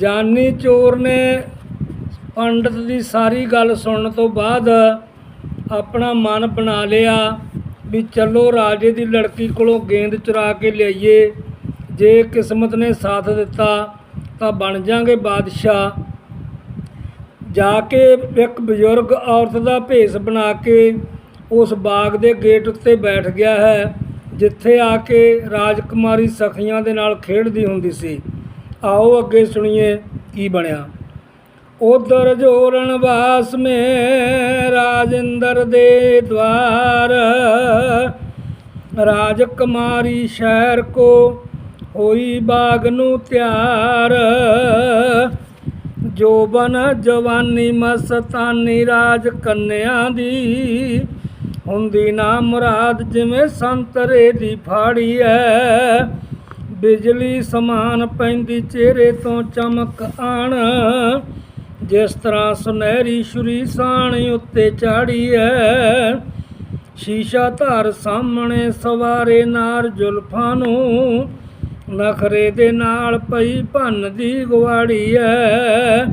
ਜਾਨੀ ਚੋਰ ਨੇ ਪੰਡਤ ਦੀ ਸਾਰੀ ਗੱਲ ਸੁਣਨ ਤੋਂ ਬਾਅਦ ਆਪਣਾ ਮਨ ਬਣਾ ਲਿਆ ਵੀ ਚਲੋ ਰਾਜੇ ਦੀ ਲੜਕੀ ਕੋਲੋਂ ਗੇਂਦ ਚੁਰਾ ਕੇ ਲਿਆਈਏ। ਜੇ ਕਿਸਮਤ ਨੇ ਸਾਥ ਦਿੱਤਾ ਤਾਂ ਬਣ ਜਾਾਂਗੇ ਬਾਦਸ਼ਾਹ। ਜਾ ਕੇ ਇੱਕ ਬਜ਼ੁਰਗ ਔਰਤ ਦਾ ਭੇਸ ਬਣਾ ਕੇ ਉਸ ਬਾਗ ਦੇ ਗੇਟ ਉੱਤੇ ਬੈਠ ਗਿਆ ਹੈ, ਜਿੱਥੇ ਆ ਕੇ ਰਾਜਕੁਮਾਰੀ ਸਖੀਆਂ ਦੇ ਨਾਲ ਖੇਡਦੀ ਹੁੰਦੀ ਸੀ। ਆਓ ਅੱਗੇ ਸੁਣੀਏ ਕੀ ਬਣਿਆ। ਉਧਰ ਜੋਰਨ ਵਾਸ ਮੇ ਰਾਜਿੰਦਰ ਦੇ ਦਵਾਰ। ਰਾਜਕੁਮਾਰੀ ਸ਼ਹਿਰ ਕੋ ਹੋਈ ਬਾਗ ਨੂੰ ਤਿਆਰ। ਜੋਬਨ ਜਵਾਨੀ ਮਸਤਾਨੀ ਰਾਜ ਕੰਨਿਆ ਦੀ। ਹੁੰਦੀ ਨਾ ਮੁਰਾਦ ਜਿਵੇਂ ਸੰਤਰੇ ਦੀ ਫਾੜੀ ਐ। ਬਿਜਲੀ ਸਮਾਨ ਪੈਂਦੀ ਚਿਹਰੇ ਤੋਂ ਚਮਕ ਆਣ। ਜਿਸ ਤਰ੍ਹਾਂ ਸੁਨਹਿਰੀ ਸ਼ੁਰੀ ਸਾਣ ਉੱਤੇ ਚਾੜੀ ਐ ਸ਼ੀਸ਼ਾ ਧਾਰ ਸਾਹਮਣੇ ਸਵਾਰੇ ਨਾਰ ਜ਼ੁਲਫਾਂ ਨੂੰ ਨਖਰੇ ਦੇ ਨਾਲ ਪਈ ਭੰਨ ਦੀ ਗਵਾੜੀ ਐ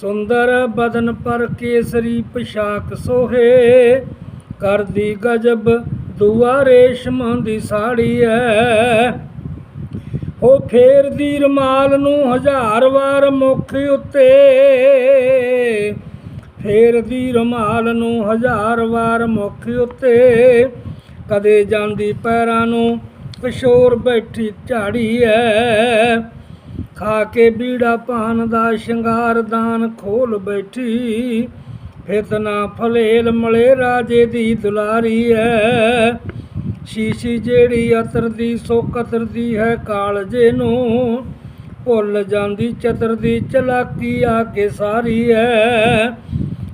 ਸੁੰਦਰ ਬਦਨ ਪਰ ਕੇਸਰੀ ਪੋਸ਼ਾਕ ਸੋਹੇ। ਕਰਦੀ ਗਜਬ ਦੁਆ ਰੇਸ਼ਮ ਦੀ ਸਾੜੀ ਐ ਉਹ ਫੇਰਦੀ ਰਮਾਲ ਨੂੰ ਹਜ਼ਾਰ ਵਾਰ ਮੁਖ ਉੱਤੇ। ਫੇਰਦੀ ਰਮਾਲ ਨੂੰ ਹਜ਼ਾਰ ਵਾਰ ਮੁਖ ਉੱਤੇ। ਕਦੇ ਜਾਂਦੀ ਪੈਰਾਂ ਨੂੰ ਕਿਸ਼ੋਰ ਬੈਠੀ ਝਾੜੀ ਐ। ਖਾ ਕੇ ਬੀੜਾ ਪਾਨ ਦਾ ਸ਼ਿੰਗਾਰ ਦਾਨ ਖੋਲ ਬੈਠੀ। ਫਿਤਨਾ ਫਲੇਲ ਮਲੇ ਰਾਜੇ ਦੀ ਦੁਲਾਰੀ ਐ। ਸ਼ੀਸ਼ੀ ਜਿਹੜੀ ਅਤਰਦੀ ਸੋ ਕਤਰਦੀ ਹੈ ਕਾਲਜੇ ਨੂੰ। ਭੁੱਲ ਜਾਂਦੀ ਚਤਰਦੀ ਚਲਾਕੀ ਆ ਕੇ ਸਾਰੀ ਐ।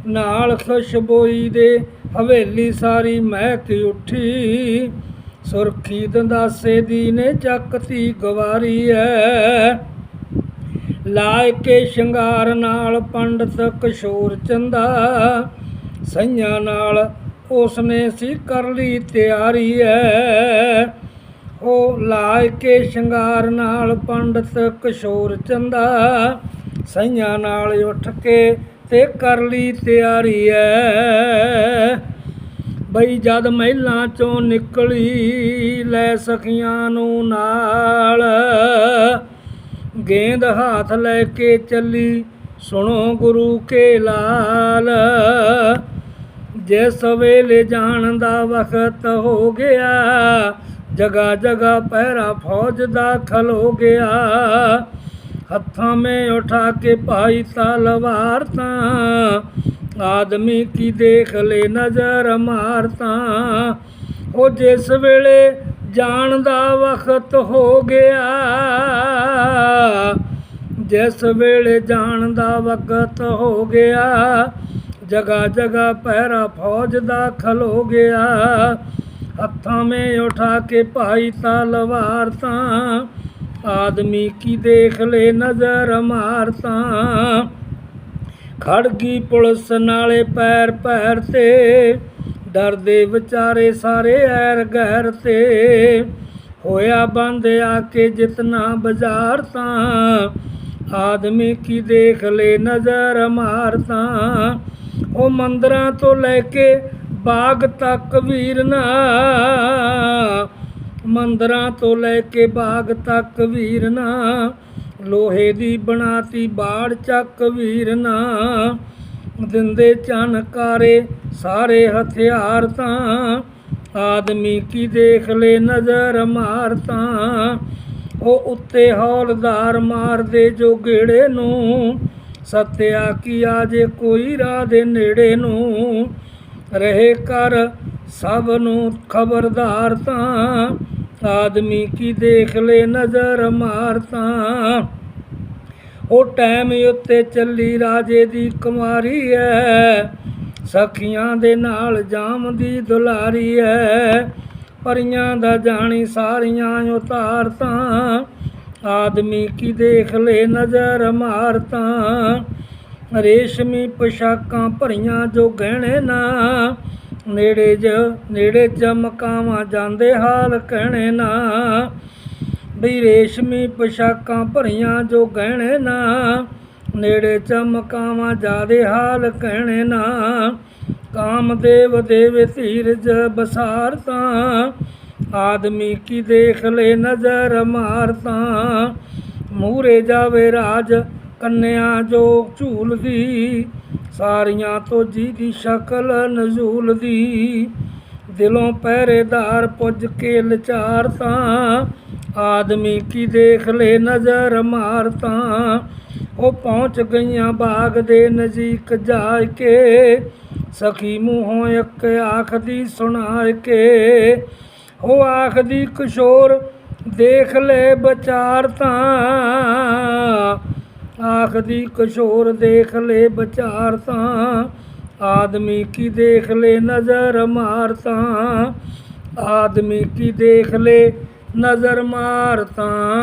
ਨਾਲ ਖੁਸ਼ਬੋਈ ਦੇ ਹਵੇਲੀ ਸਾਰੀ ਮਹਿਕ ਉੱਠੀ। ਸੁਰਖੀ ਦੰਦਾਸੇ ਦੀ ਨੇ ਚੱਕਤੀ ਗਵਾਰੀ ਐ। ਲਾਇ ਕੇ ਸ਼ਿੰਗਾਰ ਨਾਲ ਪੰਡਤ ਕਿਸ਼ੋਰ ਚੰਦਾ। ਸਈਆਂ ਨਾਲ ਉਸਨੇ ਸੀ ਕਰ ਲਈ ਤਿਆਰੀ ਐ। ਉਹ ਲਾਇ ਕੇ ਸ਼ਿੰਗਾਰ ਨਾਲ ਪੰਡਤ ਕਿਸ਼ੋਰ ਚੰਦਾ ਸਈਆਂ ਨਾਲ ਉੱਠ ਕੇ ਤੇ ਕਰ ਲਈ ਤਿਆਰੀ ਐ। ਬਈ ਜਦ ਮਹਿਲਾਂ ਚੋਂ ਨਿਕਲੀ ਲੈ ਸਖੀਆਂ ਨੂੰ ਨਾਲ। ਗੇਂਦ ਹੱਥ ਲੈ ਕੇ ਚੱਲੀ, ਸੁਣੋ ਗੁਰੂ ਕੇ ਲਾਲ। ਜਿਸ ਵੇਲੇ ਜਾਣ ਦਾ ਵਕਤ ਹੋ ਗਿਆ, ਜਗਾ ਜਗਾ ਪਹਿਰਾ ਫੌਜ ਦਾਖਲ ਹੋ ਗਿਆ। ਹੱਥਾਂ ਮੇ ਉਠਾ ਕੇ ਪਾਈ ਤਲਵਾਰ ਤਾਂ, ਆਦਮੀ ਕੀ ਦੇਖ ਲੈ ਨਜ਼ਰ ਮਾਰ ਮਾਰਤਾ ਉਹ ਜਿਸ ਵੇਲੇ ਜਾਣ ਦਾ ਵਕਤ ਹੋ ਗਿਆ, ਜਿਸ ਵੇਲੇ ਜਾਣ ਦਾ ਵਕਤ ਹੋ ਗਿਆ ਜਗਾ ਜਗਾ ਪਹਿਰਾ ਫੌਜ ਦਾਖਲ ਹੋ ਗਿਆ। ਹੱਥਾਂ ਮੇ ਉਠਾ ਕੇ ਭਾਈ ਤਲਵਾਰ ਤਾਂ, ਆਦਮੀ ਕੀ ਦੇਖ ਲੈ ਨਜ਼ਰ ਮਾਰ ਤਾਂ। ਖੜਗੀ ਪੁਲਿਸ ਨਾਲੇ ਪੈਰ ਪੈਰ ਤੇ ਡਰਦੇ ਵਿਚਾਰੇ ਸਾਰੇ ਐਰ ਗੈਰ ਤੇ। ਹੋਇਆ ਬੰਦ ਆ ਕੇ ਜਿਤਨਾ ਬਾਜ਼ਾਰ ਤਾਂ, ਆਦਮੀ ਕੀ ਦੇਖ ਲੈ ਨਜ਼ਰ ਮਾਰ ਮਾਰਤਾ ਉਹ ਮੰਦਰਾਂ ਤੋਂ ਲੈ ਕੇ ਬਾਗ ਤੱਕ ਵੀਰਨਾ ਮੰਦਰਾਂ ਤੋਂ ਲੈ ਕੇ ਬਾਗ ਤੱਕ ਵੀਰਨਾ ਲੋਹੇ ਦੀ ਬਣਾਤੀ ਬਾੜ ਚੱਕ ਵੀਰਨਾ ਦਿੰਦੇ ਚਨਕਾਰੇ ਸਾਰੇ ਹਥਿਆਰ ਤਾਂ। ਆਦਮੀ ਕੀ ਦੇਖ ਲੈ ਨਜ਼ਰ ਮਾਰ ਮਾਰਤਾ ਉਹ ਉੱਤੇ ਹੌਲਦਾਰ ਮਾਰਦੇ ਜੋ ਗੇੜੇ ਨੂੰ। ਸਤਿਆ ਕੀ ਜੇ ਕੋਈ ਰਾਹ ਦੇ ਨੇੜੇ ਨੂੰ ਰਹੇ ਕਰ ਸਭ ਨੂੰ ਖਬਰਦਾਰ ਤਾਂ ਆਦਮੀ ਕੀ ਦੇਖ ਲੈ ਨਜ਼ਰ ਮਾਰ ਮਾਰਤਾ ਉਹ ਟਾਈਮ ਉੱਤੇ ਚੱਲੀ ਰਾਜੇ ਦੀ ਕੁਮਾਰੀ ਐ, ਸਖੀਆਂ ਦੇ ਨਾਲ ਜਾਮ ਦੀ ਦੁਲਾਰੀ ਐ, ਪਰੀਆਂ ਦਾ ਜਾਣੀ ਸਾਰੀਆਂ ਉਤਾਰਤਾ ਆਦਮੀ ਕੀ ਦੇਖ ਲੈ ਨਜ਼ਰ ਮਾਰਤਾ। ਰੇਸ਼ਮੀ ਪੋਸ਼ਾਕਾਂ ਭਰੀਆਂ ਜੋ ਗਹਿਣੇ ਨਾ। ਨੇੜੇ ਜ, ਨੇੜੇ ਚਮਕਾਵਾਂ ਜਾਂਦੇ ਹਾਲ ਕਹਿਣੇ ਨਾ। ਬਈ ਰੇਸ਼ਮੀ ਪੋਸ਼ਾਕਾਂ ਭਰੀਆਂ ਜੋ ਗਹਿਣੇ ਨਾ। ਨੇੜੇ ਚਮਕਾਵਾਂ ਜਾਦੇ ਹਾਲ ਕਹਿਣੇ ਨਾ। ਕਾਮਦੇਵ ਦੇਵੇ ਧੀਰਜ ਜਸਾਰਤਾਂ ਆਦਮੀ ਕੀ ਦੇਖ ਲੈ ਨਜ਼ਰ ਮਾਰ ਤਾਂ। ਮੂਰੇ ਜਾਵੇ ਰਾਜ, ਕੰਨਿਆ ਜੋ ਝੂਲਦੀ। ਸਾਰੀਆਂ ਤੋਂ ਜੀ ਦੀ ਸ਼ਕਲ ਨਜ਼ੂਲ ਦੀ ਦਿਲੋਂ ਪਹਿਰੇਦਾਰ ਪੁੱਜ ਕੇ ਲਚਾਰਤਾਂ ਆਦਮੀ ਕੀ ਦੇਖ ਲੈ ਨਜ਼ਰ ਮਾਰ ਤਾਂ। ਉਹ ਪਹੁੰਚ ਗਈਆਂ ਬਾਗ ਦੇ ਨਜ਼ਦੀਕ ਜਾ ਕੇ। ਸਖੀ ਮੂੰਹੋਂ ਇੱਕ ਆਖਦੀ ਸੁਣਾ ਕੇ। ਉਹ ਆਖਦੀ, ਕਿਸ਼ੋਰ, ਦੇਖ ਲੈ ਵਿਚਾਰ ਤਾਂ। ਆਖਦੀ, ਕਿਸ਼ੋਰ, ਦੇਖ ਲੈ ਵਿਚਾਰ ਤਾਂ। ਆਦਮੀ ਕੀ ਦੇਖ ਲੈ ਨਜ਼ਰ ਮਾਰ ਤਾਂ? ਆਦਮੀ ਕੀ ਦੇਖ ਲੈ ਨਜ਼ਰ ਮਾਰ ਤਾਂ?